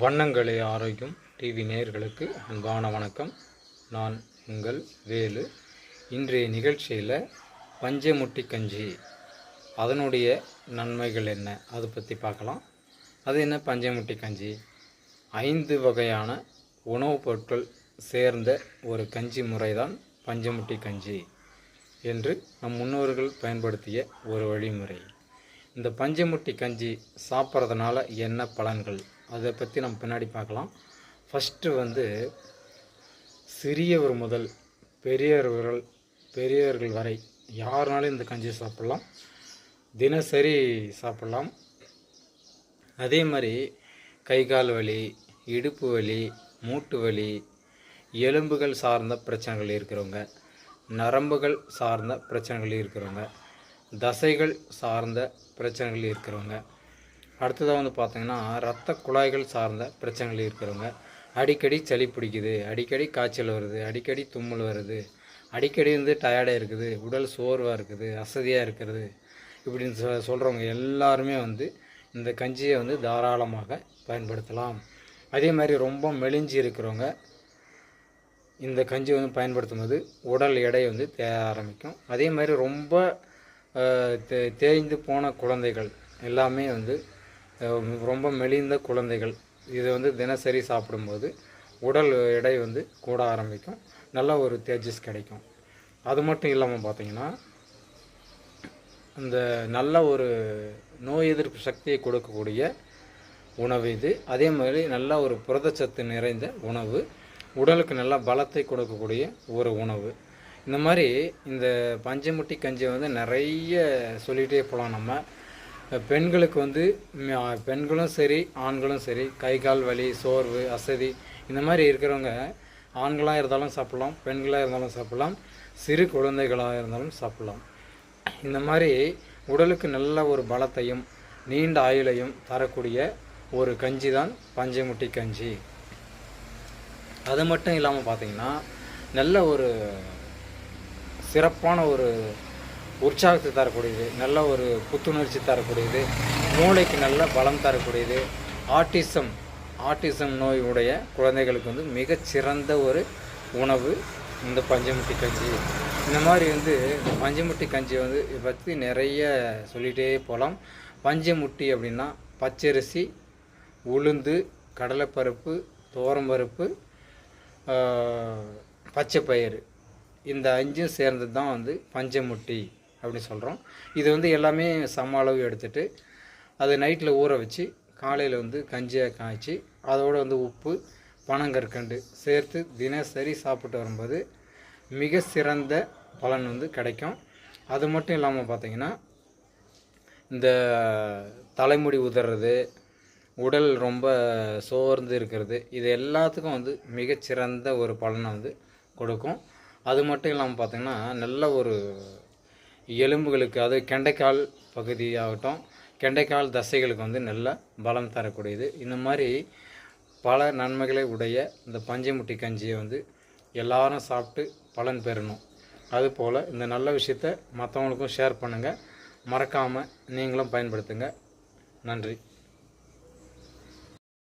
வண்ணங்களே ஆரோக்கியம். டிவி நேயர்களுக்கு அன்பான வணக்கம். நான் உங்கள் வேலு. இன்றைய நிகழ்ச்சியில் பஞ்சமுட்டி கஞ்சி. அதனுடைய நன்மைகள் என்ன? அதை பற்றி பார்க்கலாம். அது என்ன பஞ்சமுட்டி கஞ்சி? ஐந்து வகையான உணவுப் பொருட்கள் சேர்ந்த ஒரு கஞ்சி முறைதான் பஞ்சமுட்டி கஞ்சி என்று நம் முன்னோர்கள் பயன்படுத்திய ஒரு வழிமுறை. இந்த பஞ்சமுட்டி கஞ்சி சாப்பிட்றதுனால என்ன பலன்கள்? அதை பற்றி நம்ம பின்னாடி பார்க்கலாம். ஃபஸ்ட்டு வந்து சிறியவர் முதல் பெரியவர்கள் பெரியவர்கள் வரை யாருனாலும் இந்த கஞ்சி சாப்பிட்லாம். தினசரி சாப்பிட்லாம். அதே மாதிரி கை கால் வலி இடுப்பு வலி மூட்டு வலி எலும்புகள் சார்ந்த பிரச்சனைகள் இருக்கிறவங்க நரம்புகள் சார்ந்த பிரச்சனைகள் இருக்கிறவங்க தசைகள் சார்ந்த பிரச்சனைகள் இருக்கிறவங்க அடுத்ததாக வந்து பார்த்தீங்கன்னா ரத்த குழாய்கள் சார்ந்த பிரச்சனைகள் இருக்கிறவங்க. அடிக்கடி சளி பிடிக்குது அடிக்கடி காய்ச்சல் வருது அடிக்கடி தும்மல் வருது அடிக்கடி வந்து டயர்டாக இருக்குது உடல் சோர்வாக இருக்குது அசதியாக இருக்கிறது இப்படின்னு சொ சொல்கிறவங்க எல்லாருமே வந்து இந்த கஞ்சியை வந்து தாராளமாக பயன்படுத்தலாம். அதே மாதிரி ரொம்ப மெலிஞ்சு இருக்கிறவங்க இந்த கஞ்சி வந்து பயன்படுத்தும் போது உடல் எடை வந்து தேய ஆரம்பிக்கும். அதே மாதிரி ரொம்ப தே தேய்ந்து போன குழந்தைகள் எல்லாமே வந்து ரொம்ப மெலிந்த குழந்தைகள். இதை வந்து தினசரி சாப்பிடும்போது உடல் எடை வந்து கூட ஆரம்பிக்கும். நல்ல ஒரு தேஜஸ் கிடைக்கும். அது மட்டும் இல்லாமல் பார்த்தீங்கன்னா இந்த நல்ல ஒரு நோய் எதிர்ப்பு சக்தியை கொடுக்கக்கூடிய உணவு இது. அதே மாதிரி நல்ல ஒரு புரதச்சத்து நிறைந்த உணவு. உடலுக்கு நல்ல பலத்தை கொடுக்கக்கூடிய ஒரு உணவு. இந்த மாதிரி இந்த பஞ்சமுட்டி கஞ்சி வந்து நிறைய சொல்லிகிட்டே போகலாம் நம்ம. பெண்களுக்கு வந்து பெண்களும் சரி ஆண்களும் சரி கை கால் வலி சோர்வு அசதி இந்த மாதிரி இருக்கிறவங்க ஆண்களாக இருந்தாலும் சாப்பிட்லாம் பெண்களாக இருந்தாலும் சாப்பிட்லாம் சிறு குழந்தைகளாக இருந்தாலும் சாப்பிட்லாம். இந்த மாதிரி உடலுக்கு நல்ல ஒரு பலத்தையும் நீண்ட ஆயுளையும் தரக்கூடிய ஒரு கஞ்சி தான் பஞ்சமுட்டி கஞ்சி. அது மட்டும் இல்லாமல் பார்த்தீங்கன்னா நல்ல ஒரு சிறப்பான ஒரு உற்சாகத்தை தரக்கூடியது நல்ல ஒரு புத்துணர்ச்சி தரக்கூடியது மூளைக்கு நல்ல பலம் தரக்கூடியது. ஆட்டிசம் ஆட்டிசம் நோய் உடைய குழந்தைகளுக்கு வந்து மிகச்சிறந்த ஒரு உணவு இந்த பஞ்சமுட்டி கஞ்சி. இந்த மாதிரி வந்து பஞ்சமுட்டி கஞ்சி வந்து இதை பற்றி நிறைய சொல்லிகிட்டே போகலாம். பஞ்சமுட்டி அப்படின்னா பச்சரிசி உளுந்து கடலைப்பருப்பு துவரம்பருப்பு ஆஹ், பச்சைப்பயிறு. இந்த அஞ்சும் சேர்ந்தது தான் வந்து பஞ்சமுட்டி. அப்படின்னு சொல்கிறோம் இது வந்து எல்லாமே சம அளவு எடுத்துட்டு அதை நைட்டில் ஊற வச்சு காலையில் வந்து கஞ்சியாக காய்ச்சி அதோடு வந்து உப்பு பனங்கற்கண்டு சேர்த்து தினசரி சாப்பிட்டு வரும்போது மிக சிறந்த பலன் வந்து கிடைக்கும். அது மட்டும் இல்லாமல் பார்த்தீங்கன்னா இந்த தலைமுடி உதறது உடல் ரொம்ப சோர்ந்து இருக்கிறது இது எல்லாத்துக்கும் வந்து மிகச்சிறந்த ஒரு பலனை வந்து கொடுக்கும். அது மட்டும் இல்லாமல் பார்த்தீங்கன்னா நல்ல ஒரு எலும்புகளுக்கு அது கெண்டைக்கால் பகுதியாகட்டும் கெண்டைக்கால் தசைகளுக்கு வந்து நல்ல பலம் தரக்கூடியது. இந்த மாதிரி பல நன்மைகளை உடைய இந்த பஞ்சமுட்டி கஞ்சியை வந்து எல்லாரும் சாப்பிட்டு பலன் பெறணும். அதுபோல் இந்த நல்ல விஷயத்த மற்றவங்களுக்கும் ஷேர் பண்ணுங்கள் மறக்காமல் நீங்களும் பயன்படுத்துங்க. நன்றி.